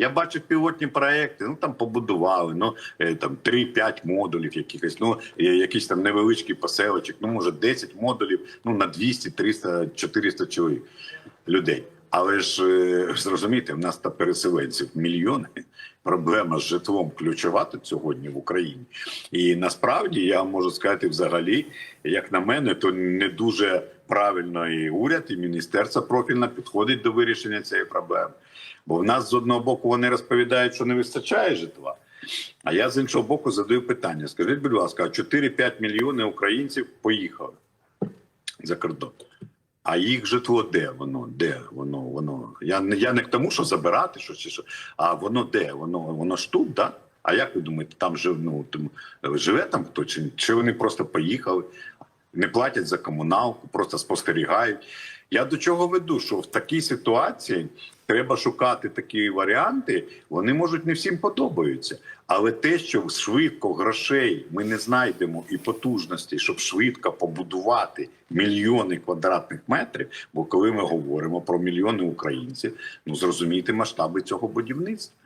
Я бачив пілотні проекти, ну там побудували, ну е, там 3-5 модулів якихось, ну е, якийсь там невеличкий поселочок, ну може 10 модулів, ну на 200, 300, 400 чоловік людей. Але ж е, зрозумійте, в нас та переселенців мільйони. Проблема з житлом ключова тут сьогодні в Україні. І насправді я можу сказати, взагалі, як на мене, то не дуже правильно і уряд, і міністерство профільно підходить до вирішення цієї проблеми. Бо в нас з одного боку вони розповідають, що не вистачає житла. А я з іншого боку задаю питання: скажіть, будь ласка, а 4-5 мільйони українців поїхали за кордон. А їх житло де воно? Де воно? Воно я не я не к тому, що забирати щось чи що, а воно де? Воно воно ж тут, да? А як ви думаєте, там жив, ну, там, живе там хто? Чи, чи вони просто поїхали, не платять за комуналку, просто спостерігають? Я до чого веду? Що в такій ситуації треба шукати такі варіанти. Вони можуть не всім подобаються, але те, що швидко грошей ми не знайдемо і потужності, щоб швидко побудувати мільйони квадратних метрів. Бо коли ми говоримо про мільйони українців, ну зрозумійте масштаби цього будівництва.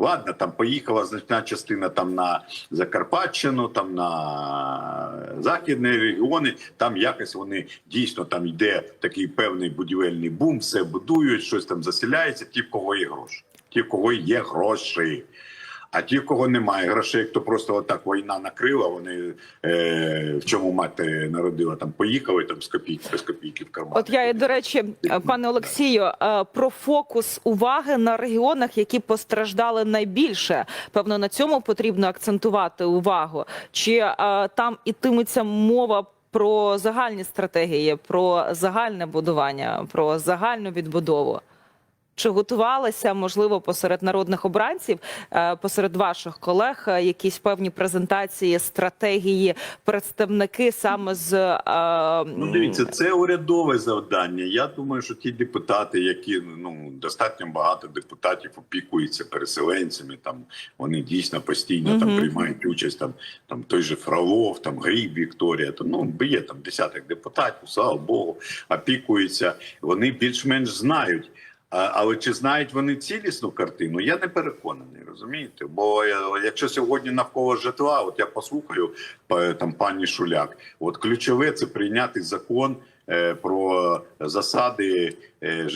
Ладно, там поїхала значна частина там на Закарпатщину, там на західні регіони. Там якось вони дійсно там йде такий певний будівельний бум, все будують, щось там заселяється. Ті, в кого є гроші, ті, в кого є гроші. А ті, в кого немає грошей, хто просто отак війна накрила, вони е, в чому мати народила, там поїхали там з копійки, без копійки в карман. От я і до речі, пане Олексію, е, про фокус уваги на регіонах, які постраждали найбільше. Певно, на цьому потрібно акцентувати увагу. Чи е, там ітиметься мова? Про загальні стратегії, про загальне будування, про загальну відбудову. Чи готувалися, можливо, посеред народних обранців, е, посеред ваших колег, е, якісь певні презентації, стратегії, представники саме з е, Ну, дивіться, це урядове завдання. Я думаю, що ті депутати, які ну достатньо багато депутатів опікуються переселенцями, там вони дійсно постійно там приймають участь. Там там той же Фролов, там Гріб Вікторія. То ну є там десяток депутатів, слава Богу, опікуються. Вони більш-менш знають. Але чи знають вони цілісну картину? Я не переконаний, розумієте? Бо е, якщо сьогодні навколо житла, от я послухаю па- там пані Шуляк, от ключове це прийняти закон е, про засади е,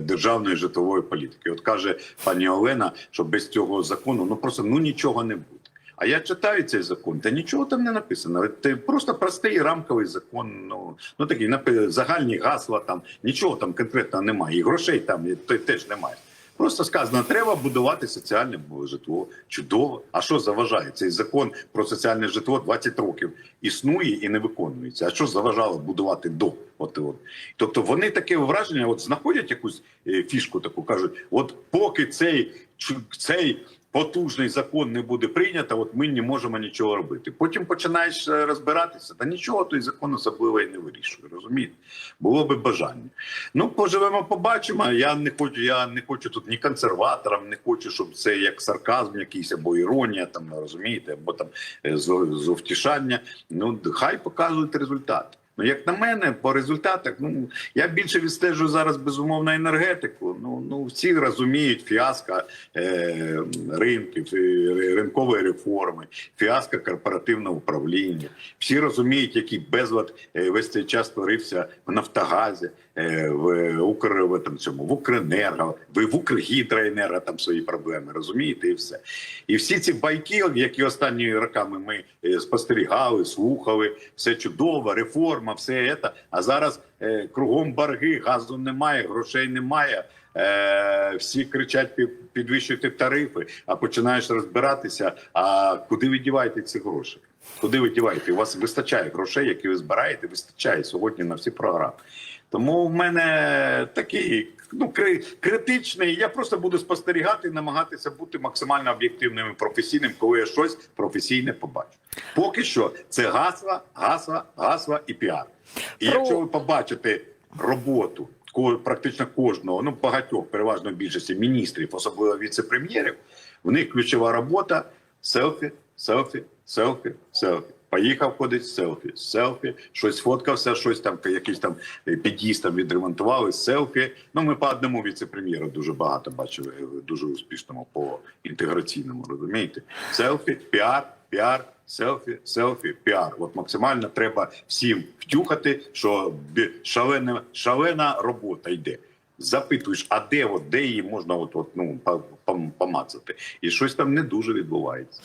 державної житлової політики. От каже пані Олена, що без цього закону ну просто ну нічого не буде. А я читаю цей закон, та нічого там не написано. Це просто простий рамковий закон. Ну ну напи- загальні гасла. Там нічого там конкретного немає. І грошей там теж немає. Просто сказано, треба будувати соціальне житло. Чудово. А що заважає? Цей закон про соціальне житло 20 років існує і не виконується. А що заважало будувати до? От, от. Тобто вони таке враження, от знаходять якусь е, фішку таку, кажуть: от поки цей, цей потужний закон не буде прийнято, от ми не можемо нічого робити. Потім починаєш е, розбиратися, та нічого той закон особливо і не вирішує. Розумієте? Було би бажання. Ну, поживемо, побачимо. Я не хочу, я не хочу тут ні консерваторам, не хочу, щоб це як сарказм якийсь або іронія, там розумієте, або там е, зо- зовтішання. Ну, хай показують результати. Ну, як на мене, по результатах, ну я більше відстежу зараз безумовно енергетику. Ну ну всі розуміють фіаско е, ринків, ринкової реформи, фіаско корпоративного управління. Всі розуміють, який безлад е, весь цей час творився в Нафтогазі, в Укр в этом цьому в Укренерго, в в Укргідроенерго там свої проблеми. Розумієте, і все. І всі ці байки, які останніми роками ми е, спостерігали, слухали, все чудово, реформа, все це. А зараз е, кругом борги, газу немає, грошей немає. Е, всі кричать підвищуйте тарифи, а починаєш розбиратися. А куди ви діваєте ці гроші? Куди ви діваєте? У вас вистачає грошей, які ви збираєте, вистачає сьогодні на всі програми. Тому в мене такий ну критичний. Я просто буду спостерігати і намагатися бути максимально об'єктивним і професійним, коли я щось професійне побачу. Поки що це гасла, гасла, гасла і піар. І якщо ви побачите роботу практично кожного, ну багатьох, переважно більшості міністрів, особливо віце-прем'єрів, в них ключова робота селфі, селфі, селфі, селфі. Поїхав ходить селфі, селфі, щось фоткався, щось там, якийсь там е, під'їзд там відремонтували, селфі. Ну, ми по одному віце-прем'єру дуже багато бачили, е, дуже успішному по інтеграційному, розумієте? Селфі, піар, піар, селфі, селфі, піар. От максимально треба всім втюхати, що шалена, шалена робота йде. Запитуєш, а де от де її можна от, от ну помацати, і щось там не дуже відбувається.